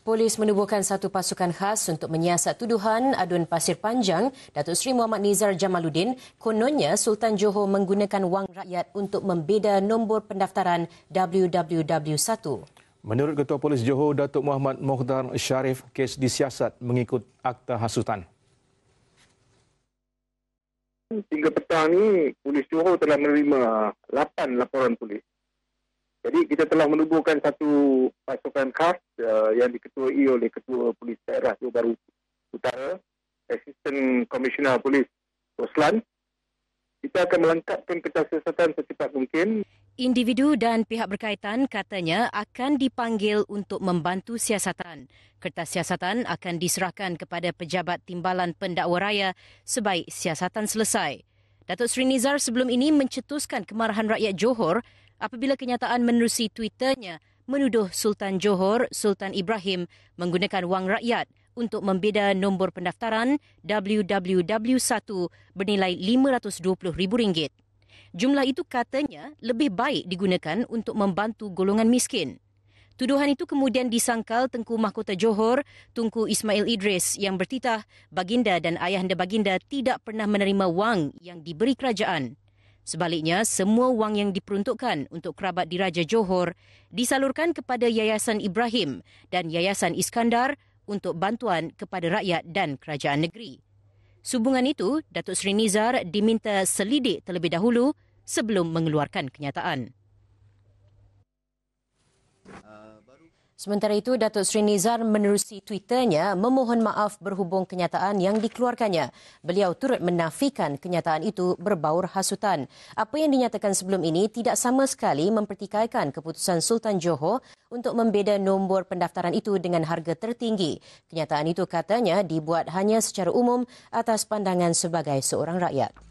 Polis menubuhkan satu pasukan khas untuk menyiasat tuduhan aduan Pasir Panjang Datuk Seri Muhammad Nizar Jamaluddin kononnya Sultan Johor menggunakan wang rakyat untuk membeda nombor pendaftaran WWW1. Menurut Ketua Polis Johor Datuk Muhammad Mokhtar Sharif, kes disiasat mengikut akta hasutan. Hingga petang ni, Polis Johor telah menerima 8 laporan polis jadi kita telah menubuhkan satu pasukan khas uh, yang diketuai oleh Ketua Polis Daerah Johor Bahru Utara, Assistant Commissioner Polis Roslan. Kita akan melengkapkan kertas siasatan secepat mungkin. Individu dan pihak berkaitan katanya akan dipanggil untuk membantu siasatan. Kertas siasatan akan diserahkan kepada pejabat timbalan pendakwa raya sebaik siasatan selesai. Datuk Seri Nizar sebelum ini mencetuskan kemarahan rakyat Johor apabila kenyataan menerusi Twitternya menuduh Sultan Johor, Sultan Ibrahim menggunakan wang rakyat untuk membeda nombor pendaftaran WWW1 bernilai RM520,000. Jumlah itu katanya lebih baik digunakan untuk membantu golongan miskin. Tuduhan itu kemudian disangkal Tengku Mahkota Johor, Tunku Ismail Idris yang bertitah baginda dan ayahanda baginda tidak pernah menerima wang yang diberi kerajaan. Sebaliknya, semua wang yang diperuntukkan untuk kerabat diraja Johor disalurkan kepada Yayasan Ibrahim dan Yayasan Iskandar untuk bantuan kepada rakyat dan kerajaan negeri. Subungan itu, Datuk Seri Nizar diminta selidik terlebih dahulu sebelum mengeluarkan kenyataan. Sementara itu, Datuk Seri Nizar menerusi Twitternya memohon maaf berhubung kenyataan yang dikeluarkannya. Beliau turut menafikan kenyataan itu berbaur hasutan. Apa yang dinyatakan sebelum ini tidak sama sekali mempertikaikan keputusan Sultan Johor untuk membeda nombor pendaftaran itu dengan harga tertinggi. Kenyataan itu katanya dibuat hanya secara umum atas pandangan sebagai seorang rakyat.